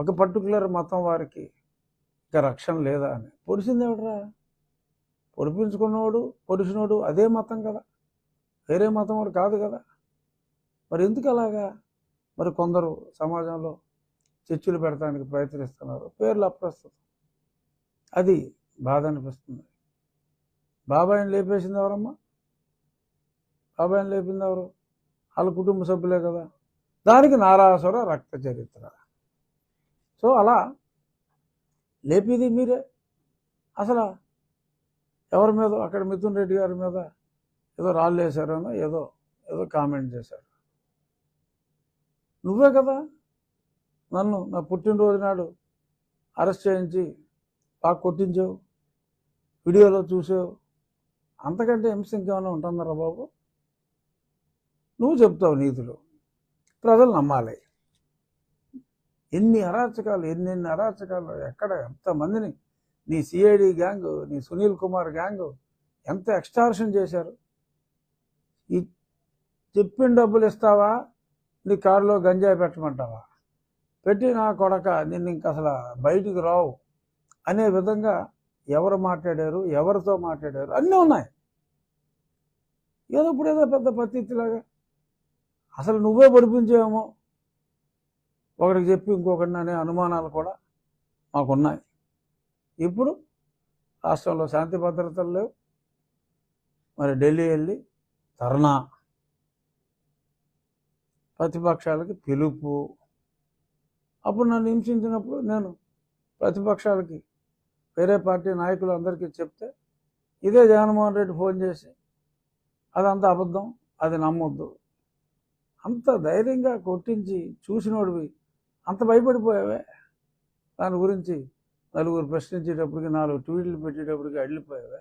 ఒక పర్టికులర్ మతం వారికి ఇక రక్షణ లేదా అని. పొడిచింది పొడిపించుకున్నవాడు పొడిచినోడు అదే మతం కదా. వేరే మతం వాడు కాదు కదా. మరి ఎందుకు అలాగా? మరి కొందరు సమాజంలో చర్చలు పెడతానికి ప్రయత్నిస్తున్నారు. పేర్లు అప్రస్తుతం. అది బాధ అనిపిస్తుంది. బాబాయిని లేపేసింది ఎవరమ్మా? బాబాయిని లేపింది ఎవరు? వాళ్ళ కుటుంబ సభ్యులే కదా. దానికి నారాసుర రక్త చరిత్ర. సో అలా లేపేది మీరే. అసలు ఎవరి మీద? అక్కడ మిథున్ రెడ్డి గారి మీద ఏదో రాళ్ళు వేశారనో ఏదో ఏదో కామెంట్ చేశారు. నువ్వే కదా నన్ను నా పుట్టినరోజు నాడు అరెస్ట్ చేయించి బాగా కొట్టించావు వీడియోలో చూసావు. అంతకంటే హింస ఇంకేమైనా ఉంటుందరా బాబు? నువ్వు చెప్తావు నీతులు ప్రజలు నమ్మాలి. ఎన్ని అరాచకాలు ఎన్నెన్ని అరాచకాలు ఎక్కడ ఎంతమందిని నీ సిఐడి గ్యాంగ్ నీ సునీల్ కుమార్ గ్యాంగ్ ఎంత ఎక్స్టార్షన్ చేశారు? ఈ చెప్పిన డబ్బులు ఇస్తావా? నీ కారులో గంజాయి పెట్టమంటావా? పెట్టి నా కొడక నిన్ను ఇంక అసలు బయటికి రావు అనే విధంగా ఎవరు మాట్లాడారు ఎవరితో మాట్లాడారు అన్నీ ఉన్నాయి. ఏదో ఇప్పుడు ఏదో పెద్ద పత్తిలాగా అసలు నువ్వే పడిపించేమో ఒకరికి చెప్పి ఇంకొకటి అనే అనుమానాలు కూడా మాకున్నాయి. ఇప్పుడు రాష్ట్రంలో శాంతి భద్రతలు లేవు. మరి ఢిల్లీ వెళ్ళి ధర్నా ప్రతిపక్షాలకి పిలుపు. అప్పుడు నన్ను హింసించినప్పుడు నేను ప్రతిపక్షాలకి వేరే పార్టీ నాయకులు అందరికీ చెప్తే ఇదే జగన్మోహన్ రెడ్డి ఫోన్ చేసి అదంతా అబద్ధం అది నమ్మొద్దు. అంత ధైర్యంగా కొట్టించి చూసినోడివి అంత భయపడిపోయావే? దాని గురించి నలుగురు ప్రశ్నించేటప్పటికి నాలుగు ట్వీట్లు పెట్టేటప్పటికి అడిలిపోయావే